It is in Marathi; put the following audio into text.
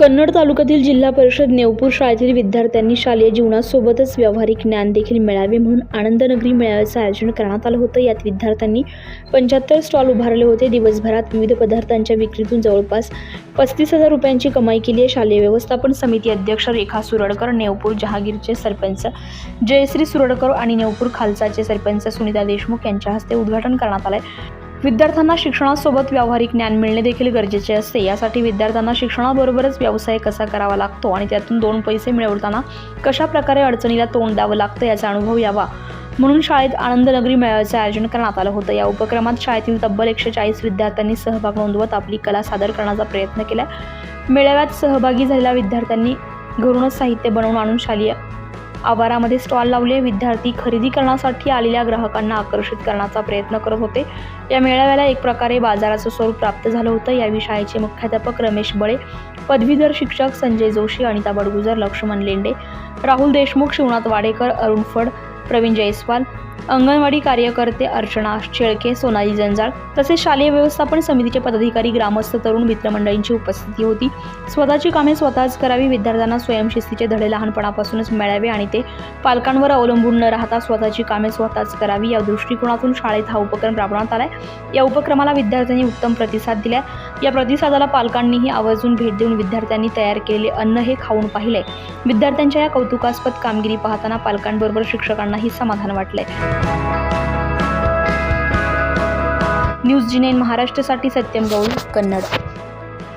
कन्नड तालुक्यातील जिल्हा परिषद नेवपूर शाळेतील विद्यार्थ्यांनी शालेय जीवनासोबतच व्यावहारिक ज्ञान देखील मिळावे म्हणून आनंदनगरी मेळाव्याचं आयोजन करण्यात आलं होतं. यात विद्यार्थ्यांनी पंच्याहत्तर स्टॉल उभारले होते. दिवसभरात विविध पदार्थांच्या विक्रीतून जवळपास पस्तीस हजार रुपयांची कमाई केली आहे. शालेय व्यवस्थापन समिती अध्यक्ष रेखा सुरडकर नेवपूर जहागीरचे सरपंच जयश्री सुरडकर आणि नेवपूर खालसाचे सरपंच सुनीता देशमुख यांच्या हस्ते उद्घाटन करण्यात आलंय. विद्यार्थ्यांना शिक्षणासोबत व्यावहारिक ज्ञान मिळणे देखील गरजेचे असते. यासाठी विद्यार्थ्यांना शिक्षणाबरोबरच व्यवसाय कसा करावा लागतो आणि त्यातून दोन पैसे मिळवताना कशा प्रकारे अडचणीला तोंड द्यावं लागतं याचा अनुभव यावा. म्हणून शाळेत आनंदनगरी मेळाव्याचं आयोजन करण्यात आलं होतं. या उपक्रमात शाळेतील तब्बल एकशे चाळीस विद्यार्थ्यांनी सहभाग नोंदवत आपली कला सादर करण्याचा प्रयत्न केला. मेळाव्यात सहभागी झालेल्या विद्यार्थ्यांनी घरूनच साहित्य बनवून आणून शालेय आवारामध्ये स्टॉल लावले. विद्यार्थी खरेदी करण्यासाठी आलेल्या ग्राहकांना आकर्षित करण्याचा प्रयत्न करत होते. या मेळाव्याला एक प्रकारे बाजाराचं स्वरूप प्राप्त झालं होतं. यावेळी शाळेचे मुख्याध्यापक रमेश बळे पदवीधर शिक्षक संजय जोशी अनिता बडगुजर लक्ष्मण लेंडे राहुल देशमुख शिवनाथ वाडेकर अरुण फड प्रवीण जयस्वाल अंगणवाडी कार्यकर्ते अर्चना शेळके सोनाली जंजाळ तसेच शालेय व्यवस्थापन समितीचे पदाधिकारी ग्रामस्थ तरुण मित्रमंडळींची उपस्थिती होती. स्वतःची कामे स्वतःच करावी विद्यार्थ्यांना स्वयंशिस्तीचे धडे लहानपणापासूनच मिळावे आणि ते पालकांवर अवलंबून न राहता स्वतःची कामे स्वतःच करावी या दृष्टिकोनातून शाळेत हा उपक्रम राबवण्यात आलाय. या उपक्रमाला विद्यार्थ्यांनी उत्तम प्रतिसाद दिला या प्रतिसादाला पालकांनीही आवर्जून भेट देऊन विद्यार्थ्यांनी तयार केलेले अन्न हे खाऊन पाहिले विद्यार्थ्यांच्या या कौतुकास्पद कामगिरी पाहताना पालकांबरोबर शिक्षकांना मलाही समाधान वाटलंय. न्यूज जिनेन महाराष्ट्रसाठी महाराष्ट्रासाठी सत्यम गौल कन्नड.